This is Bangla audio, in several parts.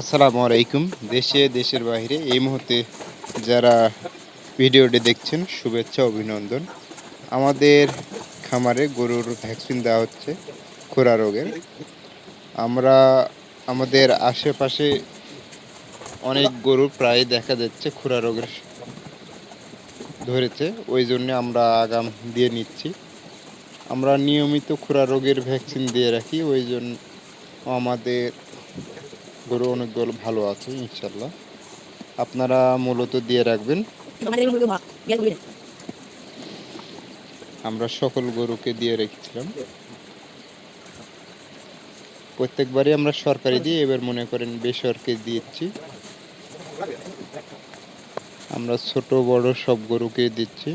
আসসালামু আলাইকুম। দেশে, দেশের বাইরে এই মুহূর্তে যারা ভিডিওটি দেখছেন, শুভেচ্ছা, অভিনন্দন। আমাদের খামারে গরুর ভ্যাকসিন দেওয়া হচ্ছে খোরা রোগের। আমরা আমাদের আশেপাশে অনেক গরু প্রায় দেখা যাচ্ছে খোরা রোগের ধরেছে, ওই জন্য আমরা আগাম দিয়ে নিচ্ছি। আমরা নিয়মিত খোরা রোগের ভ্যাকসিন দিয়ে রাখি, ওই জন্য আমাদের গরু অনেকগুলো ভালো আছে ইনশাল্লাহ আপনারা মূলত দিয়ে রাখবেন আমরা সকল গরুকে দিয়ে রেখেছিলাম প্রত্যেকবারই আমরা সরকারি দিয়ে এবার মনে করেন বেসরকারি দিচ্ছি আমরা ছোট বড় সব গরুকে দিচ্ছি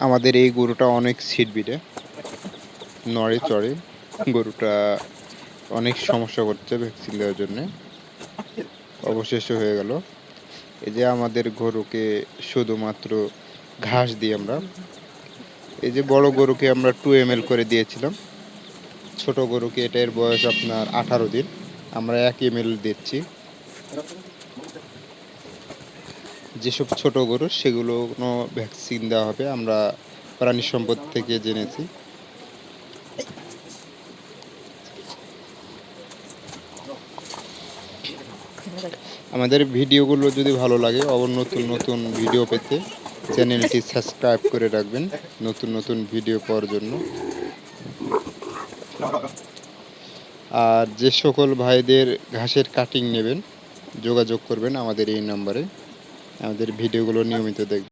আমাদের এই গরুটা অনেক সিট বিটে নড়ে চড়ে গরুটা অনেক সমস্যা করছে ভ্যাকসিন দেওয়ার জন্য। অবশেষে হয়ে গেল। এই যে আমাদের গরুকে শুধুমাত্র ঘাস দিই আমরা। এই যে বড় গরুকে আমরা টু এম এল করে দিয়েছিলাম। ছোট গরুকে এটার বয়স আপনার আঠারো দিন। আমরা এক এম এল দিচ্ছি। যেসব ছোট গরু সেগুলো কোনো ভ্যাকসিন দেওয়া হবে। আমরা প্রাণী সম্পদ থেকে জেনেছি। আমাদের ভিডিওগুলো যদি ভালো লাগে আবার নতুন নতুন ভিডিও পেতে চ্যানেলটি সাবস্ক্রাইব করে রাখবেন নতুন নতুন ভিডিও পাওয়ার জন্য। আর যে সকল ভাইদের ঘাসের কাটিং নেবেন, যোগাযোগ করবেন আমাদের এই নাম্বারে। আমাদের ভিডিওগুলো নিয়মিত দেখবেন।